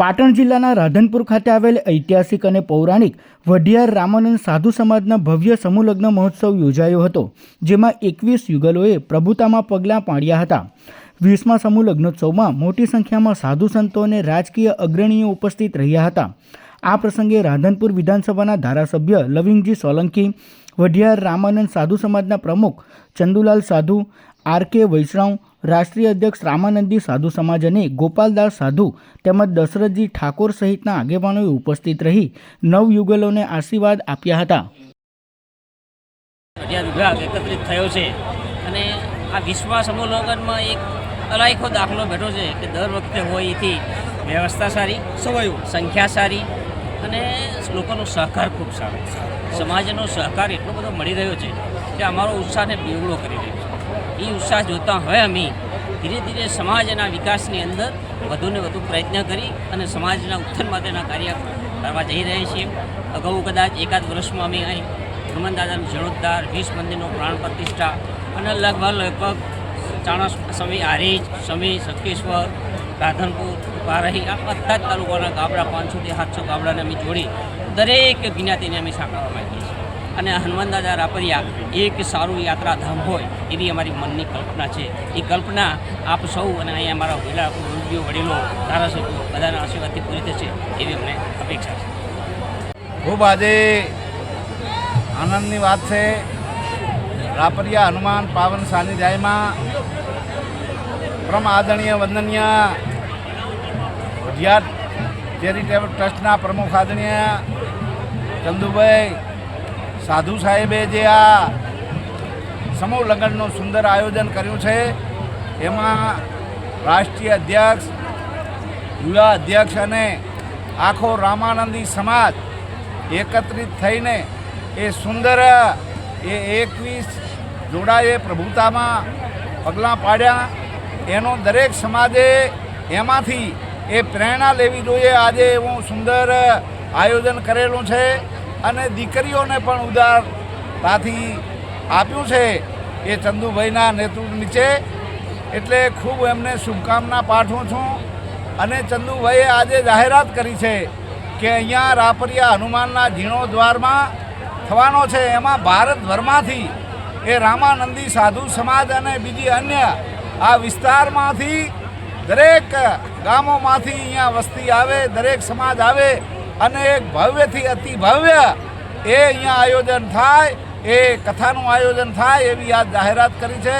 પાટણ જિલ્લાના રાધનપુર ખાતે આવેલ ઐતિહાસિક અને પૌરાણિક વઢિયાર રામાનંદ સાધુ સમાજના ભવ્ય સમૂહલગ્ન મહોત્સવ યોજાયો હતો, જેમાં એકવીસ યુગલોએ પ્રભુતામાં પગલાં પાડ્યા હતા. વીસમા સમૂહ લગ્નોત્સવમાં મોટી સંખ્યામાં સાધુ સંતો અને રાજકીય અગ્રણીઓ ઉપસ્થિત રહ્યા હતા. આ પ્રસંગે રાધનપુર વિધાનસભાના ધારાસભ્ય લવિંગજી સોલંકી, વઢિયાર રામાનંદ સાધુ સમાજના પ્રમુખ ચંદુલાલ સાધુ, આર કે વૈષ્ણવ રાષ્ટ્રીય અધ્યક્ષ રામાનંદી સાધુ સમાજ અને ગોપાલદાસ સાધુ તેમજ દશરથજી ઠાકોર સહિતના આગેવાનોએ ઉપસ્થિત રહી નવયુગલોને આશીર્વાદ આપ્યા હતા. વિભાગ એકત્રિત થયો છે અને આ વિશ્વ સમૂહ એક અલાયકો દાખલો બેઠો છે કે દર વખતે હોય એથી વ્યવસ્થા સારી સવાયું સંખ્યા સારી અને લોકોનો સહકાર ખૂબ સારો સમાજનો સહકાર એટલો બધો મળી રહ્યો છે કે અમારો ઉત્સાહને બેવડો કરી રહ્યો છે. એ ઉત્સાહ જોતા હવે અમે ધીરે ધીરે સમાજના વિકાસની અંદર વધુને વધુ પ્રયત્ન કરી અને સમાજના ઉત્થાન માટેના કાર્ય કરવા જઈ રહ્યા છીએ. અગાઉ કદાચ એકાદ વર્ષમાં અમે અહીં હનુમાન દાદાનું જીર્ણોદ્ધાર વીસ મંદિરનો પ્રાણ પ્રતિષ્ઠા અને લગભગ લગભગ ચાણસ સમી આરેજ સમી સતકેશ્વર રાધનપુર પારહી આ બધા જ તાલુકાના ગામડા પાંચસોથી સાતસો ગામડાને અમે જોડી દરેક જ્ઞાતિને અમે સાંકળવા માગીએ છીએ. અને હનુમાન દાદા રાપરિયા એક સારું યાત્રાધામ હોય એવી અમારી મનની કલ્પના છે. એ કલ્પના આપ સૌ અને અહીંયા અમારા વડીલા ગુરુજીઓ વડીલો, ધારાસભ્યો બધાના આશીર્વાદથી પૂરી થશે એવી અમને અપેક્ષા છે. ખૂબ આજે આનંદની વાત છે. રાપરિયા હનુમાન પાવન સાનિધ્યાયમાં પરમ આદરણીય વંદનીય વઢિયાર ચેરિટેબલ ટ્રસ્ટના પ્રમુખ આદરણીય ચંદુભાઈ સાધુ સાહેબે જે આ સમૂહ લગ્નનું સુંદર આયોજન કર્યું છે, એમાં રાષ્ટ્રીય અધ્યક્ષ, યુવા અધ્યક્ષ અને આખો રામાનંદી સમાજ એકત્રિત થઈને એ સુંદર, એ એકવીસ જોડાએ પ્રભુતામાં પગલાં પાડ્યા. એનો દરેક સમાજે એમાંથી એ પ્રેરણા લેવી જોઈએ. આજે એવું સુંદર આયોજન કરેલું છે. અને દીકરીઓને પણ ઉદારતાથી આપ્યું છે એ ચંદુભાઈના નેતૃત્વ નીચે. એટલે ખૂબ એમને શુભકામના પાઠવું છું. અને ચંદુભાઈએ આજે જાહેરાત કરી છે કે અહીંયા રાપરિયા હનુમાનના જીર્ણોદ્વારમાં થવાનો છે. એમાં ભારતભરમાંથી એ રામાનંદી સાધુ સમાજ અને બીજી અન્ય આ વિસ્તારમાંથી દરેક ગામોમાંથી અહીંયા વસ્તી આવે, દરેક સમાજ આવે. અને એક ભવ્યથી અતિ ભવ્ય એ અહીંયા આયોજન થાય, એ કથાનું આયોજન થાય એવી આ જાહેરાત કરી છે.